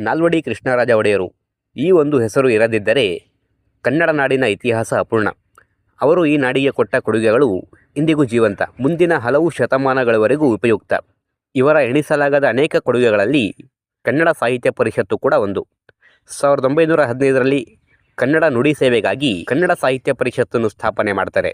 ನಾಲ್ವಡಿ ಕೃಷ್ಣರಾಜ ಒಡೆಯರು. ಈ ಒಂದು ಹೆಸರು ಇರದಿದ್ದರೆ ಕನ್ನಡ ನಾಡಿನ ಇತಿಹಾಸ ಅಪೂರ್ಣ. ಅವರು ಈ ನಾಡಿಗೆ ಕೊಟ್ಟ ಕೊಡುಗೆಗಳು ಇಂದಿಗೂ ಜೀವಂತ. ಮುಂದಿನ ಹಲವು ಶತಮಾನಗಳವರೆಗೂ ಉಪಯುಕ್ತ. ಇವರ ಎಣಿಸಲಾಗದ ಅನೇಕ ಕೊಡುಗೆಗಳಲ್ಲಿ ಕನ್ನಡ ಸಾಹಿತ್ಯ ಪರಿಷತ್ತು ಕೂಡ ಒಂದು. ಸಾವಿರದ ಒಂಬೈನೂರ ಹದಿನೈದರಲ್ಲಿ ಕನ್ನಡ ನುಡಿ ಸೇವೆಗಾಗಿ ಕನ್ನಡ ಸಾಹಿತ್ಯ ಪರಿಷತ್ತನ್ನು ಸ್ಥಾಪನೆ ಮಾಡ್ತಾರೆ.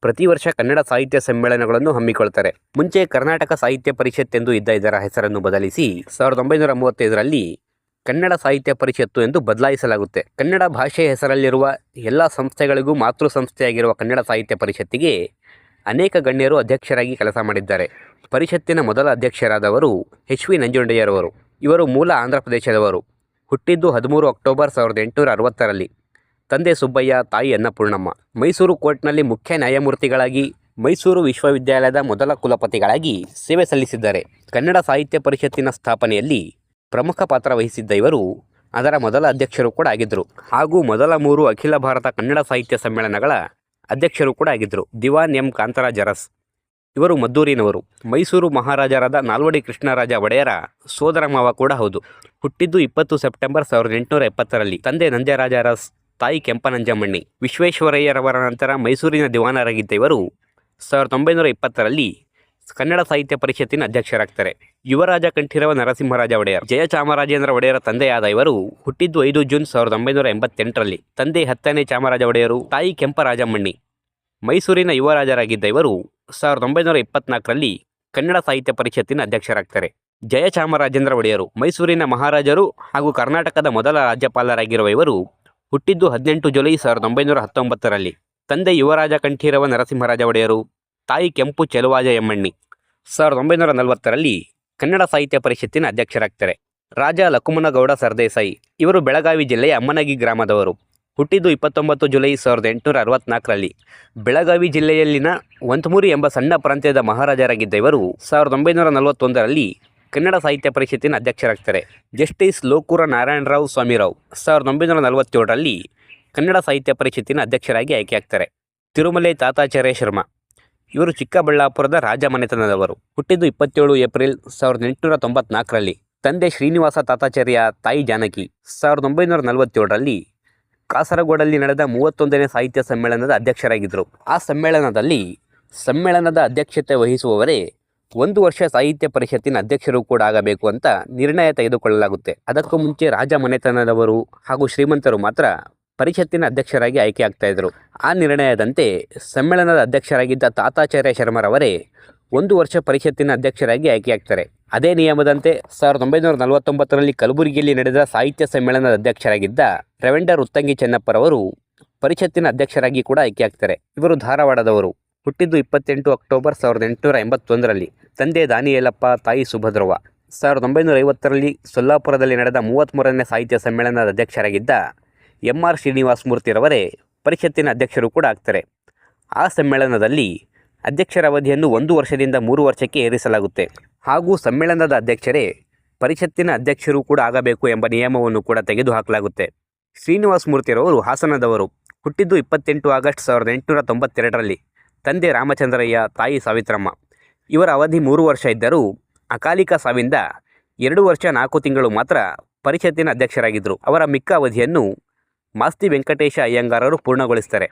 ಪ್ರತಿ ವರ್ಷ ಕನ್ನಡ ಸಾಹಿತ್ಯ ಸಮ್ಮೇಳನಗಳನ್ನು ಹಮ್ಮಿಕೊಳ್ತಾರೆ. ಮುಂಚೆ ಕರ್ನಾಟಕ ಸಾಹಿತ್ಯ ಪರಿಷತ್ ಎಂದು ಇದ್ದ ಇದರ ಹೆಸರನ್ನು ಬದಲಿಸಿ ಸಾವಿರದ ಒಂಬೈನೂರ ಮೂವತ್ತೈದರಲ್ಲಿ ಕನ್ನಡ ಸಾಹಿತ್ಯ ಪರಿಷತ್ತು ಎಂದು ಬದಲಾಯಿಸಲಾಗುತ್ತೆ. ಕನ್ನಡ ಭಾಷೆ ಹೆಸರಲ್ಲಿರುವ ಎಲ್ಲ ಸಂಸ್ಥೆಗಳಿಗೂ ಮಾತೃ ಸಂಸ್ಥೆಯಾಗಿರುವ ಕನ್ನಡ ಸಾಹಿತ್ಯ ಪರಿಷತ್ತಿಗೆ ಅನೇಕ ಗಣ್ಯರು ಅಧ್ಯಕ್ಷರಾಗಿ ಕೆಲಸ ಮಾಡಿದ್ದಾರೆ. ಪರಿಷತ್ತಿನ ಮೊದಲ ಅಧ್ಯಕ್ಷರಾದವರು ಎಚ್ ವಿ ನಂಜುಂಡಯ್ಯರವರು. ಇವರು ಮೂಲ ಆಂಧ್ರ ಪ್ರದೇಶದವರು. ಹುಟ್ಟಿದ್ದು ಹದಿಮೂರು ಅಕ್ಟೋಬರ್ ಸಾವಿರದ ಎಂಟುನೂರ ಅರವತ್ತರಲ್ಲಿ. ತಂದೆ ಸುಬ್ಬಯ್ಯ, ತಾಯಿ ಅನ್ನಪೂರ್ಣಮ್ಮ ಮೈಸೂರು ಕೋರ್ಟ್ನಲ್ಲಿ ಮುಖ್ಯ ನ್ಯಾಯಮೂರ್ತಿಗಳಾಗಿ, ಮೈಸೂರು ವಿಶ್ವವಿದ್ಯಾಲಯದ ಮೊದಲ ಕುಲಪತಿಗಳಾಗಿ ಸೇವೆ ಸಲ್ಲಿಸಿದ್ದಾರೆ. ಕನ್ನಡ ಸಾಹಿತ್ಯ ಪರಿಷತ್ತಿನ ಸ್ಥಾಪನೆಯಲ್ಲಿ ಪ್ರಮುಖ ಪಾತ್ರ ವಹಿಸಿದ್ದ ಇವರು ಅದರ ಮೊದಲ ಅಧ್ಯಕ್ಷರು ಕೂಡ ಆಗಿದ್ದರು. ಹಾಗೂ ಮೊದಲ ಮೂರು ಅಖಿಲ ಭಾರತ ಕನ್ನಡ ಸಾಹಿತ್ಯ ಸಮ್ಮೇಳನಗಳ ಅಧ್ಯಕ್ಷರು ಕೂಡ ಆಗಿದ್ದರು. ದಿವಾನ್ ಎಂ. ಕಾಂತರಾಜ್ ಅರಸ್ ಇವರು ಮದ್ದೂರಿನವರು. ಮೈಸೂರು ಮಹಾರಾಜರಾದ ನಾಲ್ವಡಿ ಕೃಷ್ಣರಾಜ ಒಡೆಯರ ಸೋದರ ಮಾವ ಕೂಡ ಹೌದು. ಹುಟ್ಟಿದ್ದು ಇಪ್ಪತ್ತು ಸೆಪ್ಟೆಂಬರ್ ಸಾವಿರದ ಎಂಟುನೂರ ಎಪ್ಪತ್ತರಲ್ಲಿ. ತಂದೆ ನಂಜರಾಜ ಅರಸ್ ತಾಯಿ ಕೆಂಪನಂಜಮ್ಮಣ್ಣಿ. ವಿಶ್ವೇಶ್ವರಯ್ಯರವರ ನಂತರ ಮೈಸೂರಿನ ದಿವಾನರಾಗಿದ್ದ ಇವರು ಸಾವಿರದ ಒಂಬೈನೂರ ಇಪ್ಪತ್ತರಲ್ಲಿ ಕನ್ನಡ ಸಾಹಿತ್ಯ ಪರಿಷತ್ತಿನ ಅಧ್ಯಕ್ಷರಾಗ್ತಾರೆ. ಯುವರಾಜ ಕಂಠೀರವ ನರಸಿಂಹರಾಜ ಒಡೆಯರ್ ಜಯಚಾಮರಾಜೇಂದ್ರ ಒಡೆಯರ ತಂದೆಯಾದ ಇವರು ಹುಟ್ಟಿದ್ದು ಐದು ಜೂನ್ ಸಾವಿರದ ಒಂಬೈನೂರ ಎಂಬತ್ತೆಂಟರಲ್ಲಿ. ತಂದೆ ಹತ್ತನೇ ಚಾಮರಾಜ ಒಡೆಯರು, ತಾಯಿ ಕೆಂಪರಾಜಮಣ್ಣಿ. ಮೈಸೂರಿನ ಯುವರಾಜರಾಗಿದ್ದ ಇವರು ಸಾವಿರದ ಒಂಬೈನೂರ ಇಪ್ಪತ್ನಾಲ್ಕರಲ್ಲಿ ಕನ್ನಡ ಸಾಹಿತ್ಯ ಪರಿಷತ್ತಿನ ಅಧ್ಯಕ್ಷರಾಗ್ತಾರೆ. ಜಯಚಾಮರಾಜೇಂದ್ರ ಒಡೆಯರು, ಮೈಸೂರಿನ ಮಹಾರಾಜರು ಹಾಗೂ ಕರ್ನಾಟಕದ ಮೊದಲ ರಾಜ್ಯಪಾಲರಾಗಿರುವ ಇವರು ಹುಟ್ಟಿದ್ದು ಹದಿನೆಂಟು ಜುಲೈ ಸಾವಿರದ ಒಂಬೈನೂರ ಹತ್ತೊಂಬತ್ತರಲ್ಲಿ. ತಂದೆ ಯುವರಾಜ ಕಂಠೀರವ ನರಸಿಂಹರಾಜ ಒಡೆಯರು ತಾಯಿ ಕೆಂಪು ಚೆಲುವಾಜ ಎಮ್ಮಣ್ಣಿ. ಸಾವಿರದ ಒಂಬೈನೂರ ನಲವತ್ತರಲ್ಲಿ ಕನ್ನಡ ಸಾಹಿತ್ಯ ಪರಿಷತ್ತಿನ ಅಧ್ಯಕ್ಷರಾಗ್ತಾರೆ. ರಾಜ ಲಕುಮನಗೌಡ ಸರ್ದೇಸಾಯಿ, ಇವರು ಬೆಳಗಾವಿ ಜಿಲ್ಲೆಯ ಅಮ್ಮನಗಿ ಗ್ರಾಮದವರು. ಹುಟ್ಟಿದ್ದು ಇಪ್ಪತ್ತೊಂಬತ್ತು ಜುಲೈ ಸಾವಿರದ ಎಂಟುನೂರ ಅರವತ್ನಾಲ್ಕರಲ್ಲಿ. ಬೆಳಗಾವಿ ಜಿಲ್ಲೆಯಲ್ಲಿನ ವಂತಮೂರಿ ಎಂಬ ಸಣ್ಣ ಪ್ರಾಂತ್ಯದ ಮಹಾರಾಜರಾಗಿದ್ದ ಇವರು ಸಾವಿರದ ಒಂಬೈನೂರ ನಲವತ್ತೊಂದರಲ್ಲಿ ಕನ್ನಡ ಸಾಹಿತ್ಯ ಪರಿಷತ್ತಿನ ಅಧ್ಯಕ್ಷರಾಗ್ತಾರೆ. ಜಸ್ಟಿಸ್ ಲೋಕೂರ ನಾರಾಯಣರಾವ್ ಸ್ವಾಮಿರಾವ್ ಸಾವಿರದ ಒಂಬೈನೂರ ನಲವತ್ತೇಳರಲ್ಲಿ ಕನ್ನಡ ಸಾಹಿತ್ಯ ಪರಿಷತ್ತಿನ ಅಧ್ಯಕ್ಷರಾಗಿ ಆಯ್ಕೆಯಾಗ್ತಾರೆ. ತಿರುಮಲೆ ತಾತಾಚಾರ್ಯ ಶರ್ಮಾ ಇವರು ಚಿಕ್ಕಬಳ್ಳಾಪುರದ ರಾಜಮನೆತನದವರು. ಹುಟ್ಟಿದ್ದು ಇಪ್ಪತ್ತೇಳು ಏಪ್ರಿಲ್ ಸಾವಿರದ ಎಂಟುನೂರ ತೊಂಬತ್ನಾಲ್ಕರಲ್ಲಿ ತಂದೆ ಶ್ರೀನಿವಾಸ ತಾತಾಚಾರ್ಯ ತಾಯಿ ಜಾನಕಿ. ಸಾವಿರದ ಒಂಬೈನೂರ ನಲವತ್ತೇಳರಲ್ಲಿ ಕಾಸರಗೋಡಲ್ಲಿ ನಡೆದ ಮೂವತ್ತೊಂದನೇ ಸಾಹಿತ್ಯ ಸಮ್ಮೇಳನದ ಅಧ್ಯಕ್ಷರಾಗಿದ್ದರು. ಆ ಸಮ್ಮೇಳನದಲ್ಲಿ ಸಮ್ಮೇಳನದ ಅಧ್ಯಕ್ಷತೆ ವಹಿಸುವವರೇ ಒಂದು ವರ್ಷ ಸಾಹಿತ್ಯ ಪರಿಷತ್ತಿನ ಅಧ್ಯಕ್ಷರು ಕೂಡ ಆಗಬೇಕು ಅಂತ ನಿರ್ಣಯ ತೆಗೆದುಕೊಳ್ಳಲಾಗುತ್ತೆ. ಅದಕ್ಕೂ ಮುಂಚೆ ರಾಜ ಮನೆತನದವರು ಹಾಗೂ ಶ್ರೀಮಂತರು ಮಾತ್ರ ಪರಿಷತ್ತಿನ ಅಧ್ಯಕ್ಷರಾಗಿ ಆಯ್ಕೆಯಾಗ್ತಾ ಇದ್ದರು. ಆ ನಿರ್ಣಯದಂತೆ ಸಮ್ಮೇಳನದ ಅಧ್ಯಕ್ಷರಾಗಿದ್ದ ತಾತಾಚಾರ್ಯ ಶರ್ಮರವರೇ ಒಂದು ವರ್ಷ ಪರಿಷತ್ತಿನ ಅಧ್ಯಕ್ಷರಾಗಿ ಆಯ್ಕೆಯಾಗ್ತಾರೆ. ಅದೇ ನಿಯಮದಂತೆ ಸಾವಿರದ ಒಂಬೈನೂರ ನಲವತ್ತೊಂಬತ್ತರಲ್ಲಿ ಕಲಬುರಗಿಯಲ್ಲಿ ನಡೆದ ಸಾಹಿತ್ಯ ಸಮ್ಮೇಳನದ ಅಧ್ಯಕ್ಷರಾಗಿದ್ದ ರೆವೆಂಡರ್ ಉತ್ತಂಗಿ ಚೆನ್ನಪ್ಪರವರು ಪರಿಷತ್ತಿನ ಅಧ್ಯಕ್ಷರಾಗಿ ಕೂಡ ಆಯ್ಕೆಯಾಗ್ತಾರೆ. ಇವರು ಧಾರವಾಡದವರು. ಹುಟ್ಟಿದ್ದು ಇಪ್ಪತ್ತೆಂಟು ಅಕ್ಟೋಬರ್ ಸಾವಿರದ ಎಂಟುನೂರ ಎಂಬತ್ತೊಂದರಲ್ಲಿ ತಂದೆ ದಾನಿಯೇಲಪ್ಪ, ತಾಯಿ ಸುಭದ್ರವ್ವ. ಸಾವಿರದ ಒಂಬೈನೂರ ಐವತ್ತರಲ್ಲಿ ಸೊಲ್ಲಾಪುರದಲ್ಲಿ ನಡೆದ ಮೂವತ್ತ್ಮೂರನೇ ಸಾಹಿತ್ಯ ಸಮ್ಮೇಳನದ ಅಧ್ಯಕ್ಷರಾಗಿದ್ದ ಎಂ ಆರ್ ಶ್ರೀನಿವಾಸ ಮೂರ್ತಿರವರೇ ಪರಿಷತ್ತಿನ ಅಧ್ಯಕ್ಷರು ಕೂಡ ಆಗ್ತಾರೆ. ಆ ಸಮ್ಮೇಳನದಲ್ಲಿ ಅಧ್ಯಕ್ಷರ ಅವಧಿಯನ್ನು ಒಂದು ವರ್ಷದಿಂದ ಮೂರು ವರ್ಷಕ್ಕೆ ಏರಿಸಲಾಗುತ್ತೆ. ಹಾಗೂ ಸಮ್ಮೇಳನದ ಅಧ್ಯಕ್ಷರೇ ಪರಿಷತ್ತಿನ ಅಧ್ಯಕ್ಷರು ಕೂಡ ಆಗಬೇಕು ಎಂಬ ನಿಯಮವನ್ನು ಕೂಡ ತೆಗೆದುಹಾಕಲಾಗುತ್ತೆ. ಶ್ರೀನಿವಾಸ ಮೂರ್ತಿರವರು ಹಾಸನದವರು. ಹುಟ್ಟಿದ್ದು ಇಪ್ಪತ್ತೆಂಟು ಆಗಸ್ಟ್ ಸಾವಿರದ ಎಂಟುನೂರ ತೊಂಬತ್ತೆರಡರಲ್ಲಿ. ತಂದೆ ರಾಮಚಂದ್ರಯ್ಯ, ತಾಯಿ ಸಾವಿತ್ರಮ್ಮ. ಇವರ ಅವಧಿ ಮೂರು ವರ್ಷ ಇದ್ದರೂ ಅಕಾಲಿಕ ಸಾವಿಂದ ಎರಡು ವರ್ಷ ನಾಲ್ಕು ತಿಂಗಳು ಮಾತ್ರ ಪರಿಷತ್ತಿನ ಅಧ್ಯಕ್ಷರಾಗಿದ್ದರು. ಅವರ ಮಿಕ್ಕ ಅವಧಿಯನ್ನು ಮಾಸ್ತಿ ವೆಂಕಟೇಶ ಅಯ್ಯಂಗಾರರು ಪೂರ್ಣಗೊಳಿಸ್ತಾರೆ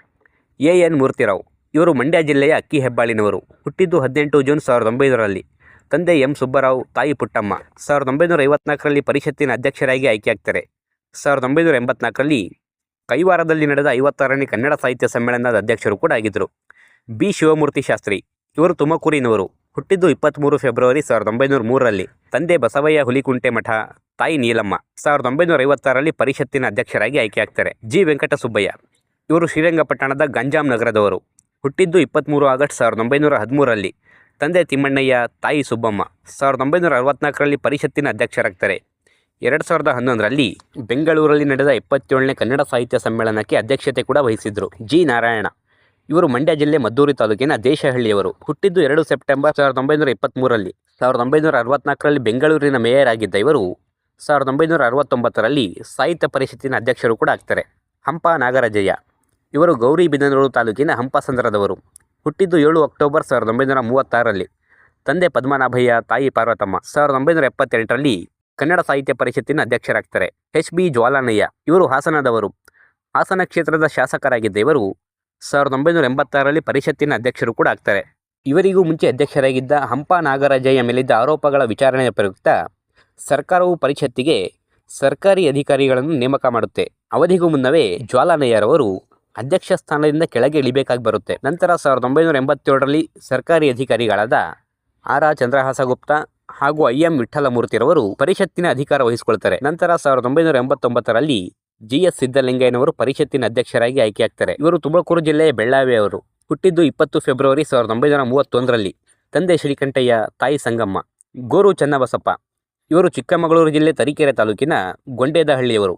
ಎ. ಎನ್. ಮೂರ್ತಿರಾವ್, ಇವರು ಮಂಡ್ಯ ಜಿಲ್ಲೆಯ ಅಕ್ಕಿ ಹೆಬ್ಬಾಳಿನವರು, ಹುಟ್ಟಿದ್ದು ಹದಿನೆಂಟು ಜೂನ್ ಸಾವಿರದ ಒಂಬೈನೂರಲ್ಲಿ ತಂದೆ ಎಂ. ಸುಬ್ಬರಾವ್, ತಾಯಿ ಪುಟ್ಟಮ್ಮ, ಸಾವಿರದ ಒಂಬೈನೂರ ಐವತ್ನಾಲ್ಕರಲ್ಲಿ ಪರಿಷತ್ತಿನ ಅಧ್ಯಕ್ಷರಾಗಿ ಆಯ್ಕೆಯಾಗ್ತಾರೆ. ಸಾವಿರದ ಒಂಬೈನೂರ ಎಂಬತ್ನಾಲ್ಕರಲ್ಲಿ ಕೈವಾರದಲ್ಲಿ ನಡೆದ ಐವತ್ತಾರನೇ ಕನ್ನಡ ಸಾಹಿತ್ಯ ಸಮ್ಮೇಳನದ ಅಧ್ಯಕ್ಷರು ಕೂಡ ಆಗಿದ್ದರು. ಬಿ. ಶಿವಮೂರ್ತಿ ಶಾಸ್ತ್ರಿ, ಇವರು ತುಮಕೂರಿನವರು, ಹುಟ್ಟಿದ್ದು ಇಪ್ಪತ್ತ್ಮೂರು ಫೆಬ್ರವರಿ ಸಾವಿರದ ಒಂಬೈನೂರ ಮೂರರಲ್ಲಿ. ತಂದೆ ಬಸವಯ್ಯ ಹುಲಿಕುಂಟೆ ಮಠ ತಾಯಿ ನೀಲಮ್ಮ ಸಾವಿರದ ಒಂಬೈನೂರ ಐವತ್ತಾರರಲ್ಲಿ ಪರಿಷತ್ತಿನ ಅಧ್ಯಕ್ಷರಾಗಿ ಆಯ್ಕೆಯಾಗ್ತಾರೆ. ಜಿ. ವೆಂಕಟಸುಬ್ಬಯ್ಯ. ಇವರು ಶ್ರೀರಂಗಪಟ್ಟಣದ ಗಂಜಾಂ ನಗರದವರು. ಹುಟ್ಟಿದ್ದು ಇಪ್ಪತ್ತ್ಮೂರು ಆಗಸ್ಟ್ ಸಾವಿರದ ಒಂಬೈನೂರ ಹದಿಮೂರರಲ್ಲಿ ತಂದೆ ತಿಮ್ಮಣ್ಣಯ್ಯ, ತಾಯಿ ಸುಬ್ಬಮ್ಮ ಸಾವಿರದ ಒಂಬೈನೂರ ಅರವತ್ನಾಲ್ಕರಲ್ಲಿ ಪರಿಷತ್ತಿನ ಅಧ್ಯಕ್ಷರಾಗ್ತಾರೆ. ಎರಡು ಸಾವಿರದ ಹನ್ನೊಂದರಲ್ಲಿ ಬೆಂಗಳೂರಲ್ಲಿ ನಡೆದ ಇಪ್ಪತ್ತೇಳನೇ ಕನ್ನಡ ಸಾಹಿತ್ಯ ಸಮ್ಮೇಳನಕ್ಕೆ ಅಧ್ಯಕ್ಷತೆ ಕೂಡ ವಹಿಸಿದ್ರು. ಜಿ. ನಾರಾಯಣ. ಇವರು ಮಂಡ್ಯ ಜಿಲ್ಲೆ ಮದ್ದೂರಿ ತಾಲೂಕಿನ ದೇಶಹಳ್ಳಿಯವರು. ಹುಟ್ಟಿದ್ದು ಎರಡು ಸೆಪ್ಟೆಂಬರ್ ಸಾವಿರದ ಒಂಬೈನೂರ ಇಪ್ಪತ್ತ್ಮೂರಲ್ಲಿ ಸಾವಿರದ ಒಂಬೈನೂರ ಅರವತ್ನಾಲ್ಕರಲ್ಲಿ ಬೆಂಗಳೂರಿನ ಮೇಯರ್ ಆಗಿದ್ದ ಇವರು ಸಾವಿರದ ಒಂಬೈನೂರ ಅರವತ್ತೊಂಬತ್ತರಲ್ಲಿ ಸಾಹಿತ್ಯ ಪರಿಷತ್ತಿನ ಅಧ್ಯಕ್ಷರು ಕೂಡ ಆಗ್ತಾರೆ. ಹಂಪ ನಾಗರಾಜಯ್ಯ. ಇವರು ಗೌರಿಬಿದನೂರು ತಾಲೂಕಿನ ಹಂಪಸಂದ್ರದವರು ಹುಟ್ಟಿದ್ದು ಏಳು ಅಕ್ಟೋಬರ್ ಸಾವಿರದ ಒಂಬೈನೂರ ಮೂವತ್ತಾರರಲ್ಲಿ. ತಂದೆ ಪದ್ಮನಾಭಯ್ಯ, ತಾಯಿ ಪಾರ್ವತಮ್ಮ ಸಾವಿರದ ಒಂಬೈನೂರ ಎಪ್ಪತ್ತೆಂಟರಲ್ಲಿ ಕನ್ನಡ ಸಾಹಿತ್ಯ ಪರಿಷತ್ತಿನ ಅಧ್ಯಕ್ಷರಾಗ್ತಾರೆ. ಎಚ್ ಬಿ ಜ್ವಾಲಾನಯ್ಯ, ಇವರು ಹಾಸನದವರು. ಹಾಸನ ಕ್ಷೇತ್ರದ ಶಾಸಕರಾಗಿದ್ದ ಇವರು ಸಾವಿರದ ಒಂಬೈನೂರ ಎಂಬತ್ತಾರರಲ್ಲಿ ಪರಿಷತ್ತಿನ ಅಧ್ಯಕ್ಷರು ಕೂಡ ಆಗ್ತಾರೆ. ಇವರಿಗೂ ಮುಂಚೆ ಅಧ್ಯಕ್ಷರಾಗಿದ್ದ ಹಂಪ ನಾಗರಾಜಯ್ಯ ಮೇಲಿದ್ದ ಆರೋಪಗಳ ವಿಚಾರಣೆಯ ಪ್ರಯುಕ್ತ ಸರ್ಕಾರವು ಪರಿಷತ್ತಿಗೆ ಸರ್ಕಾರಿ ಅಧಿಕಾರಿಗಳನ್ನು ನೇಮಕ ಮಾಡುತ್ತೆ. ಅವಧಿಗೂ ಮುನ್ನವೇ ಜ್ವಾಲಾನಯ್ಯರವರು ಅಧ್ಯಕ್ಷ ಸ್ಥಾನದಿಂದ ಕೆಳಗೆ ಇಳಿಬೇಕಾಗಿ ಬರುತ್ತೆ. ನಂತರ ಸಾವಿರದ ಒಂಬೈನೂರ ಎಂಬತ್ತೇಳರಲ್ಲಿ ಸರ್ಕಾರಿ ಅಧಿಕಾರಿಗಳಾದ ಆರ್ ಚಂದ್ರಹಾಸ ಗುಪ್ತಾ ಹಾಗೂ ಐ ಎಂ ವಿಠಲಮೂರ್ತಿರವರು ಪರಿಷತ್ತಿನ ಅಧಿಕಾರ ವಹಿಸಿಕೊಳ್ತಾರೆ. ನಂತರ ಸಾವಿರದ ಒಂಬೈನೂರ ಎಂಬತ್ತೊಂಬತ್ತರಲ್ಲಿ ಜಿ ಎಸ್ ಸಿದ್ದಲಿಂಗಯ್ಯನವರು ಪರಿಷತ್ತಿನ ಅಧ್ಯಕ್ಷರಾಗಿ ಆಯ್ಕೆಯಾಗ್ತಾರೆ. ಇವರು ತುಮಕೂರು ಜಿಲ್ಲೆಯ ಬೆಳ್ಳಾವಿಯವರು. ಹುಟ್ಟಿದ್ದು ಇಪ್ಪತ್ತು ಫೆಬ್ರವರಿ ಸಾವಿರದ ಒಂಬೈನೂರ ಮೂವತ್ತೊಂದರಲ್ಲಿ. ತಂದೆ ಶ್ರೀಕಂಠಯ್ಯ, ತಾಯಿ ಸಂಗಮ್ಮ, ಗೋರು ಚನ್ನಬಸಪ್ಪ ಇವರು ಚಿಕ್ಕಮಗಳೂರು ಜಿಲ್ಲೆ ತರೀಕೆರೆ ತಾಲೂಕಿನ ಗೊಂಡೇದಹಳ್ಳಿಯವರು.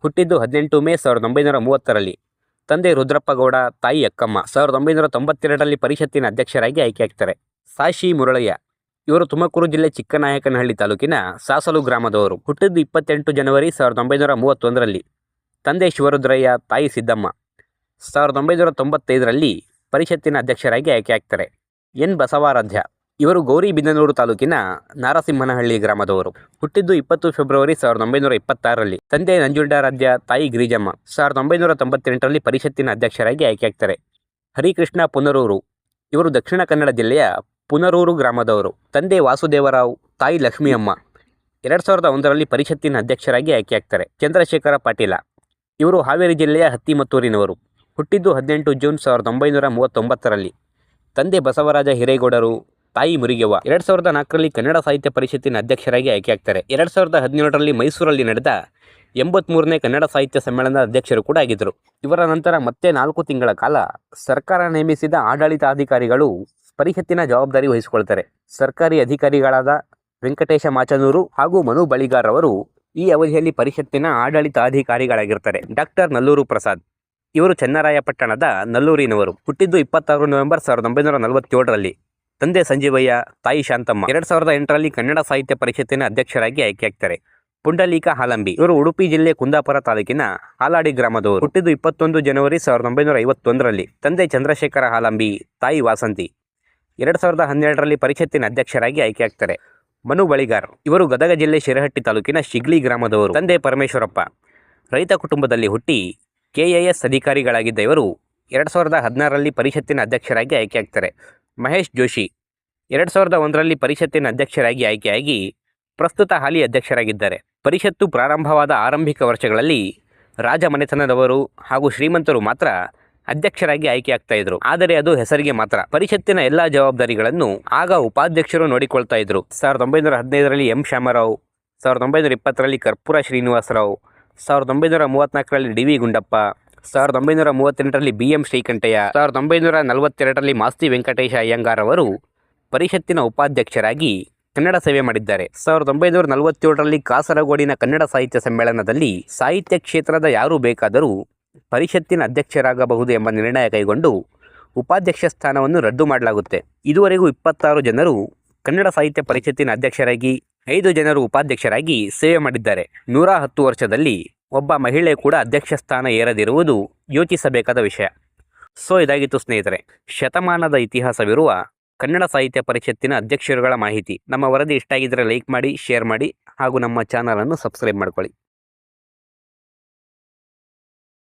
ಹುಟ್ಟಿದ್ದು ಹದಿನೆಂಟು ಮೇ ಸಾವಿರದ ಒಂಬೈನೂರ ಮೂವತ್ತರಲ್ಲಿ. ತಂದೆ ರುದ್ರಪ್ಪಗೌಡ, ತಾಯಿ ಅಕ್ಕಮ್ಮ ಸಾವಿರದ ಒಂಬೈನೂರ ತೊಂಬತ್ತೆರಡರಲ್ಲಿ ಪರಿಷತ್ತಿನ ಅಧ್ಯಕ್ಷರಾಗಿ ಆಯ್ಕೆಯಾಗ್ತಾರೆ. ಸಾಶಿ ಮುರಳಯ್ಯ. ಇವರು ತುಮಕೂರು ಜಿಲ್ಲೆ ಚಿಕ್ಕನಾಯಕನಹಳ್ಳಿ ತಾಲೂಕಿನ ಸಾಸಲು ಗ್ರಾಮದವರು. ಹುಟ್ಟಿದ್ದು ಇಪ್ಪತ್ತೆಂಟು ಜನವರಿ ಸಾವಿರದ ಒಂಬೈನೂರ ಮೂವತ್ತೊಂದರಲ್ಲಿ. ತಂದೆ ಶಿವರುದ್ರಯ್ಯ, ತಾಯಿ ಸಿದ್ದಮ್ಮ. ಸಾವಿರದ ಒಂಬೈನೂರ ತೊಂಬತ್ತೈದರಲ್ಲಿ ಪರಿಷತ್ತಿನ ಅಧ್ಯಕ್ಷರಾಗಿ ಆಯ್ಕೆಯಾಗ್ತಾರೆ. ಎನ್ ಬಸವಾರಾಧ್ಯ. ಇವರು ಗೌರಿಬಿದನೂರು ತಾಲೂಕಿನ ನಾರಸಿಂಹನಹಳ್ಳಿ ಗ್ರಾಮದವರು. ಹುಟ್ಟಿದ್ದು ಇಪ್ಪತ್ತು ಫೆಬ್ರವರಿ ಸಾವಿರದ ಒಂಬೈನೂರ ಇಪ್ಪತ್ತಾರರಲ್ಲಿ. ತಂದೆ ನಂಜುಂಡಾರಾಧ್ಯ, ತಾಯಿ ಗಿರಿಜಮ್ಮ ಸಾವಿರದ ಒಂಬೈನೂರ ತೊಂಬತ್ತೆಂಟರಲ್ಲಿ ಪರಿಷತ್ತಿನ ಅಧ್ಯಕ್ಷರಾಗಿ ಆಯ್ಕೆಯಾಗ್ತಾರೆ. ಹರಿಕೃಷ್ಣ ಪುನರೂರು. ಇವರು ದಕ್ಷಿಣ ಕನ್ನಡ ಜಿಲ್ಲೆಯ ಪುನರೂರು ಗ್ರಾಮದವರು. ತಂದೆ ವಾಸುದೇವರಾವ್, ತಾಯಿ ಲಕ್ಷ್ಮಿಯಮ್ಮ ಎರಡು ಸಾವಿರದ ಒಂದರಲ್ಲಿ ಪರಿಷತ್ತಿನ ಅಧ್ಯಕ್ಷರಾಗಿ ಆಯ್ಕೆಯಾಗ್ತಾರೆ. ಚಂದ್ರಶೇಖರ ಪಾಟೀಲ. ಇವರು ಹಾವೇರಿ ಜಿಲ್ಲೆಯ ಹತ್ತಿಮತ್ತೂರಿನವರು. ಹುಟ್ಟಿದ್ದು ಹದಿನೆಂಟು ಜೂನ್ ಸಾವಿರದ ಒಂಬೈನೂರ ಮೂವತ್ತೊಂಬತ್ತರಲ್ಲಿ. ತಂದೆ ಬಸವರಾಜ ಹಿರೇಗೌಡರು ತಾಯಿ ಮುರಿಗೆವ್ವ ಎರಡ್ ಸಾವಿರದ ನಾಲ್ಕರಲ್ಲಿ ಕನ್ನಡ ಸಾಹಿತ್ಯ ಪರಿಷತ್ತಿನ ಅಧ್ಯಕ್ಷರಾಗಿ ಆಯ್ಕೆಯಾಗ್ತಾರೆ. ಎರಡ್ ಸಾವಿರದ ಹದಿನೇಳರಲ್ಲಿ ಮೈಸೂರಲ್ಲಿ ನಡೆದ ಎಂಬತ್ಮೂರನೇ ಕನ್ನಡ ಸಾಹಿತ್ಯ ಸಮ್ಮೇಳನದ ಅಧ್ಯಕ್ಷರು ಕೂಡ ಆಗಿದ್ದರು. ಇವರ ನಂತರ ಮತ್ತೆ ನಾಲ್ಕು ತಿಂಗಳ ಕಾಲ ಸರ್ಕಾರ ನೇಮಿಸಿದ ಆಡಳಿತಾಧಿಕಾರಿಗಳು ಪರಿಷತ್ತಿನ ಜವಾಬ್ದಾರಿ ವಹಿಸಿಕೊಳ್ತಾರೆ. ಸರ್ಕಾರಿ ಅಧಿಕಾರಿಗಳಾದ ವೆಂಕಟೇಶ ಮಾಚನೂರು ಹಾಗೂ ಮನು ಬಳಿಗಾರ್ ಅವರು ಈ ಅವಧಿಯಲ್ಲಿ ಪರಿಷತ್ತಿನ ಆಡಳಿತಾಧಿಕಾರಿಗಳಾಗಿರ್ತಾರೆ. ಡಾಕ್ಟರ್ ನಲ್ಲೂರು ಪ್ರಸಾದ್. ಇವರು ಚನ್ನರಾಯಪಟ್ಟಣದ ನಲ್ಲೂರಿನವರು. ಹುಟ್ಟಿದ್ದು ಇಪ್ಪತ್ತಾರು ನವೆಂಬರ್ ಸಾವಿರದ ಒಂಬೈನೂರ ನಲವತ್ತೇಳರಲ್ಲಿ. ತಂದೆ ಸಂಜೀವಯ್ಯ, ತಾಯಿ ಶಾಂತಮ್ಮ. ಎರಡ್ ಸಾವಿರದ ಎಂಟರಲ್ಲಿ ಕನ್ನಡ ಸಾಹಿತ್ಯ ಪರಿಷತ್ತಿನ ಅಧ್ಯಕ್ಷರಾಗಿ ಆಯ್ಕೆಯಾಗ್ತಾರೆ. ಪುಂಡಲೀಕ ಹಾಲಂಬಿ, ಇವರು ಉಡುಪಿ ಜಿಲ್ಲೆ ಕುಂದಾಪುರ ತಾಲೂಕಿನ ಹಾಲಾಡಿ ಗ್ರಾಮದವರು. ಹುಟ್ಟಿದ್ದು ಇಪ್ಪತ್ತೊಂದು ಜನವರಿ ಸಾವಿರದ ಒಂಬೈನೂರ ಐವತ್ತೊಂದರಲ್ಲಿ. ತಂದೆ ಚಂದ್ರಶೇಖರ ಹಾಲಂಬಿ, ತಾಯಿ ವಾಸಂತಿ. ಎರಡು ಸಾವಿರದ ಹನ್ನೆರಡರಲ್ಲಿ ಪರಿಷತ್ತಿನ ಅಧ್ಯಕ್ಷರಾಗಿ ಆಯ್ಕೆಯಾಗ್ತಾರೆ. ಮನು ಬಳಿಗಾರ್, ಇವರು ಗದಗ ಜಿಲ್ಲೆ ಶಿರಹಟ್ಟಿ ತಾಲೂಕಿನ ಶಿಗ್ಲಿ ಗ್ರಾಮದವರು. ತಂದೆ ಪರಮೇಶ್ವರಪ್ಪ, ರೈತ ಕುಟುಂಬದಲ್ಲಿ ಹುಟ್ಟಿ ಕೆಎಎಸ್ ಅಧಿಕಾರಿಗಳಾಗಿದ್ದ ಇವರು ಎರಡು ಸಾವಿರದ ಹದಿನಾರರಲ್ಲಿ ಪರಿಷತ್ತಿನ ಅಧ್ಯಕ್ಷರಾಗಿ ಆಯ್ಕೆಯಾಗ್ತಾರೆ. ಮಹೇಶ್ ಜೋಶಿ. ಎರಡು ಸಾವಿರದ ಒಂದರಲ್ಲಿ ಪರಿಷತ್ತಿನ ಅಧ್ಯಕ್ಷರಾಗಿ ಆಯ್ಕೆಯಾಗಿ ಪ್ರಸ್ತುತ ಹಾಲಿ ಅಧ್ಯಕ್ಷರಾಗಿದ್ದಾರೆ. ಪರಿಷತ್ತು ಪ್ರಾರಂಭವಾದ ಆರಂಭಿಕ ವರ್ಷಗಳಲ್ಲಿ ರಾಜ ಮನೆತನದವರು ಹಾಗೂ ಶ್ರೀಮಂತರು ಮಾತ್ರ ಅಧ್ಯಕ್ಷರಾಗಿ ಆಯ್ಕೆಯಾಗ್ತಾ ಇದ್ರು. ಆದರೆ ಅದು ಹೆಸರಿಗೆ ಮಾತ್ರ. ಪರಿಷತ್ತಿನ ಎಲ್ಲಾ ಜವಾಬ್ದಾರಿಗಳನ್ನು ಆಗ ಉಪಾಧ್ಯಕ್ಷರು ನೋಡಿಕೊಳ್ತಾ ಇದ್ರು. ಸಾವಿರದ ಒಂಬೈನೂರ ಹದಿನೈದರಲ್ಲಿ ಎಂ. ಶ್ಯಾಮರಾವ್, ಸಾವಿರದ ಒಂಬೈನೂರ ಇಪ್ಪತ್ತರಲ್ಲಿ ಕರ್ಪೂರ ಶ್ರೀನಿವಾಸರಾವ್, ಸಾವಿರದ ಒಂಬೈನೂರ ಮೂವತ್ತ್ನಾಲ್ಕರಲ್ಲಿ ಡಿ ವಿ ಗುಂಡಪ್ಪ ಸಾವಿರದ ಒಂಬೈನೂರ ಮೂವತ್ತೆಂಟರಲ್ಲಿ ಬಿ ಎಂ ಶ್ರೀಕಂಠಯ್ಯ, ಸಾವಿರದ ಒಂಬೈನೂರ ನಲವತ್ತೆರಡರಲ್ಲಿ ಮಾಸ್ತಿ ವೆಂಕಟೇಶ ಅಯ್ಯಂಗಾರ್ ಅವರು ಪರಿಷತ್ತಿನ ಉಪಾಧ್ಯಕ್ಷರಾಗಿ ಕನ್ನಡ ಸೇವೆ ಮಾಡಿದ್ದಾರೆ. ಸಾವಿರದ ಒಂಬೈನೂರ ನಲವತ್ತೇಳರಲ್ಲಿ ಕಾಸರಗೋಡಿನ ಕನ್ನಡ ಸಾಹಿತ್ಯ ಸಮ್ಮೇಳನದಲ್ಲಿ ಸಾಹಿತ್ಯ ಕ್ಷೇತ್ರದ ಯಾರು ಬೇಕಾದರೂ ಪರಿಷತ್ತಿನ ಅಧ್ಯಕ್ಷರಾಗಬಹುದು ಎಂಬ ನಿರ್ಣಯ ಕೈಗೊಂಡು ಉಪಾಧ್ಯಕ್ಷ ಸ್ಥಾನವನ್ನು ರದ್ದು ಮಾಡಲಾಗುತ್ತೆ. ಇದುವರೆಗೂ ಇಪ್ಪತ್ತಾರು ಜನರು ಕನ್ನಡ ಸಾಹಿತ್ಯ ಪರಿಷತ್ತಿನ ಅಧ್ಯಕ್ಷರಾಗಿ, ಐದು ಜನರು ಉಪಾಧ್ಯಕ್ಷರಾಗಿ ಸೇವೆ ಮಾಡಿದ್ದಾರೆ. ನೂರ ಹತ್ತು ವರ್ಷದಲ್ಲಿ ಒಬ್ಬ ಮಹಿಳೆ ಕೂಡ ಅಧ್ಯಕ್ಷ ಸ್ಥಾನ ಏರದಿರುವುದು ಯೋಚಿಸಬೇಕಾದ ವಿಷಯ. ಸೊ, ಇದಾಗಿತ್ತು ಸ್ನೇಹಿತರೆ. ಶತಮಾನದ ಇತಿಹಾಸವಿರುವ ಕನ್ನಡ ಸಾಹಿತ್ಯ ಪರಿಷತ್ತಿನ ಅಧ್ಯಕ್ಷರುಗಳ ಮಾಹಿತಿ. ನಮ್ಮ ವರದಿ ಇಷ್ಟ ಆಗಿದ್ದರೆ ಲೈಕ್ ಮಾಡಿ, ಶೇರ್ ಮಾಡಿ ಹಾಗೂ ನಮ್ಮ ಚಾನಲನ್ನು ಸಬ್ಸ್ಕ್ರೈಬ್ ಮಾಡ್ಕೊಳ್ಳಿ.